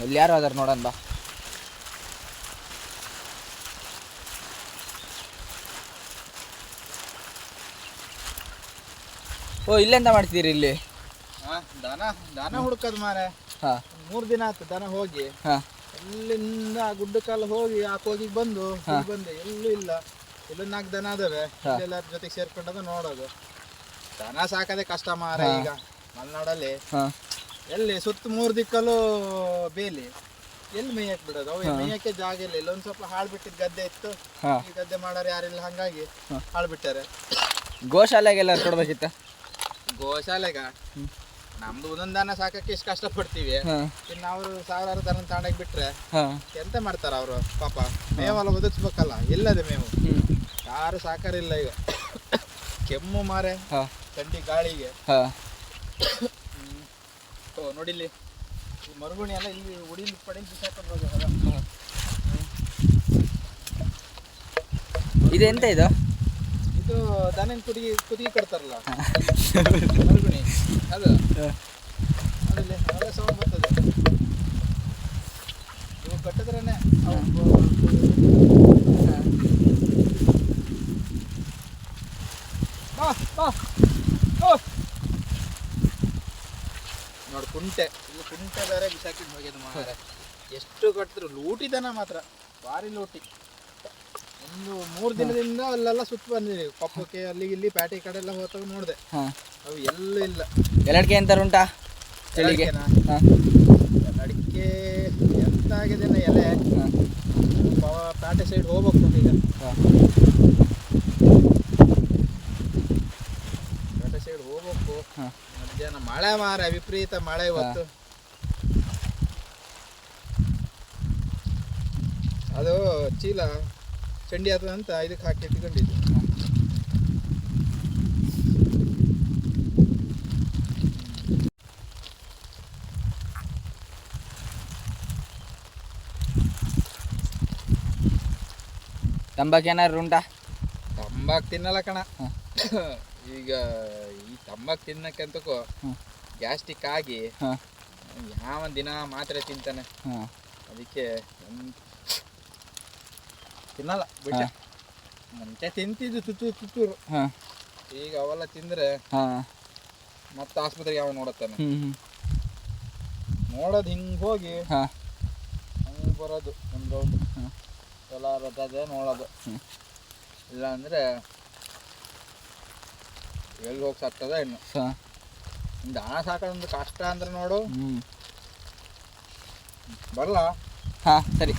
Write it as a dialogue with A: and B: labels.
A: ಎಲ್ಲಿ ಯಾರು ಅದಾರ ನೋಡೋಣ ಬಾ. ಓ ಇಲ್ಲೆಂತ ಮಾಡ್ತೀರಿ ಇಲ್ಲಿ?
B: ಹಾ ದನ ದನ ಹುಡುಕದ್ ಮಾರೆ ಮೂರ್ ದಿನ ಆಯ್ತು ದನ ಹೋಗಿ. ಗುಡ್ಡ ಗುಡ್ಡಕ್ಕೆಲ್ಲ ಹೋಗಿ ಆ ಹಾಕೋಗಿ ಬಂದು ಬಂದೆ. ಎಲ್ಲೂ ಇಲ್ಲ. ಇಲ್ಲ ನಾಲ್ಕು ದನ ಅದಾವೆ. ಎಲ್ಲರ ಜೊತೆಗೆ ಸೇರ್ಕೊಂಡದ ನೋಡೋದು. ದನ ಸಾಕದೆ ಕಷ್ಟ ಮಾರ ಈಗ ಮಲ್ನಾಡಲ್ಲಿ. ಎಲ್ಲಿ ಸುತ್ತ ಮೂರು ದಿಕ್ಕಲ್ಲೂ ಬೇಲಿ. ಎಲ್ಲಿ ಮೇಯಕ್ ಬಿಡೋದು? ಅವು ಮೇಯಕ್ಕೆ ಜಾಗ ಇಲ್ಲ. ಇಲ್ಲೊಂದ್ ಸ್ವಲ್ಪ ಹಾಳು ಬಿಟ್ಟಿದ್ ಗದ್ದೆ ಇತ್ತು.
A: ಹಾ.
B: ಈ ಗದ್ದೆ ಮಾಡೋರು ಯಾರಿಲ್ಲ ಹಂಗಾಗಿ ಹಾಳು ಬಿಟ್ಟಾರೆ.
A: ಗೋಶಾಲೆಗೆಲ್ಲ ಕೊಡ್ಬೇಕಿತ್ತ?
B: ಗೋಶಾಲೆಗ? ನಮ್ದು ಒಂದೊಂದ್ ದನ ಸಾಕಕ್ಕೆ ಇಷ್ಟು ಕಷ್ಟ ಪಡ್ತೀವಿ
A: ಇನ್ನ
B: ಇನ್ನು ಅವರು ಸಾವಿರಾರು ದನ ತಾಂಡಾಗಿ ಬಿಟ್ರೆ
A: ಹಾ.
B: ಎಂತ ಮಾಡ್ತಾರ ಅವರು? ಪಾಪ. ಮೇವೆಲ್ಲ ಒದಗಿಸ್ಬೇಕಲ್ಲ ಎಲ್ಲದೆ ಮೇವು. ಯಾರು ಸಾಕಾರಿಲ್ಲ ಈಗ. ಕೆಮ್ಮು ಮಾರೆ
A: ಹಾ.
B: ಗಾಳಿಗೆ.
A: ಹಾ.
B: ಓ ನೋಡಿಲ್ಲಿ ಈ ಮರುಗುಣಿ ಎಲ್ಲ ಇಲ್ಲಿ ಉಡಿಲಿ ಪಡಿ ಬಿಸಾಕೊಂಡು ಇದು
A: ಇದೆಂತ ಇದು?
B: ಇದು ದನ ಕುದಿ ಕುದಿ ಕಟ್ತಾರಲ್ಲ. ಮರುಗುಣಿ. ಅದು. ನೋಡಿಲ್ಲಿ ಒಳ್ಳೆ ಸೌಂಡ್ ಬರ್ತದೆ. ಇವು ಕಟ್ಟಿದ್ರೇನೆ ಬಾ ಬಾ ಓ ನೋಡಿ ಕುಂಟೆ. ಇದು ಕುಂಟೆ ಬೇರೆ ಬಿಸಾಕಿದ್ ಹೋಗ್ಯದ ಮಾರೆ ಎಷ್ಟು ಕಟ್ಟಿದ್ರು ಲೂಟಿದನ ಮಾತ್ರ. ಭಾರಿ ಲೂಟಿ. ಒಂದು ಮೂರು ದಿನದಿಂದ ಅಲ್ಲೆಲ್ಲ ಸುತ್ತ ಬಂದಿದೆ ಕೊಪ್ಪಕ್ಕೆ ಅಲ್ಲಿ ಇಲ್ಲಿ ಪ್ಯಾಟೆ ಕಡೆ ಎಲ್ಲ ಹೋತಾಗ ನೋಡಿದೆ. ಅವು ಎಲ್ಲೂ ಇಲ್ಲ.
A: ಎಲ್ಲಡಿಕೆ ಎಂತಾರು ಉಂಟಾ? ಚಳಿಗೆ
B: ಅಡಿಕೆ ಎಂತ ಆಗಿದೆ ಎಲೆ ಪ್ಯಾಟೆ ಸೈಡ್ ಹೋಗ್ಬೇಕು ಈಗ
A: ಹಾ
B: ಪ್ಯಾಟೆ ಸೈಡ್ ಹೋಗ್ಬೇಕು
A: ಹಾ
B: ಮಧ್ಯಾಹ್ನ ಮಳೆ ಮಾರ ವಿಪರೀತ ಮಳೆ ಇವತ್ತು. ಅದು ಚೀಲ ಚಂಡಿ ಆತದ ಅಂತ ಇದಕ್ಕೆ ಹಾಕಿ ಇಟ್ಕೊಂಡಿದ್ದೆ
A: ತಂಬಾಕು ಏನಾರು ಉಂಟಾ?
B: ತಂಬಾಕ್ ತಿನ್ನಲ್ಲ ಕಣ. ಈಗ ಈ ತಂಬಾಕ್
A: ತಿನ್ನಕ್ಕಂತಕ್ಕೂ.
B: ಗ್ಯಾಸ್ಟಿಕ್ ಆಗಿ ಯಾವ ದಿನ ಮಾತ್ರೆ ತಿಂತಾನೆ? ಅದಕ್ಕೆ ತಿನ್ನಲ್ಲ ಬಿಟ್ಟ. ಮುಂಚೆ ತಿಂತಿದ್ದು ತುತ್ತು ತುತ್ತೂರು. ಈಗ ಅವೆಲ್ಲ ತಿಂದ್ರೆ
A: ಹಾ.
B: ಮತ್ತೆ ಆಸ್ಪತ್ರೆಗೆ ಯಾವ ನೋಡತ್ತಾನೆ? ನೋಡೋದು ಹಿಂಗೆ ಹೋಗಿ ಹಂಗೆ ಬರೋದು ಒಂದು ರೌಂಡ್. ಎಲ್ಲ ಬರ್ತದೆ ನೋಡೋದು. ಇಲ್ಲ ಅಂದ್ರೆ ಎಲ್ಲಿ ಹೋಗಿ ಸತ್ತದ ಇನ್ನು ದನ ಸಾಕೋದೊಂದು ಕಷ್ಟ ಅಂದ್ರೆ ನೋಡು.
A: ಹ್ಞೂ
B: ಬರಲ್ಲ
A: ಹಾ ಸರಿ.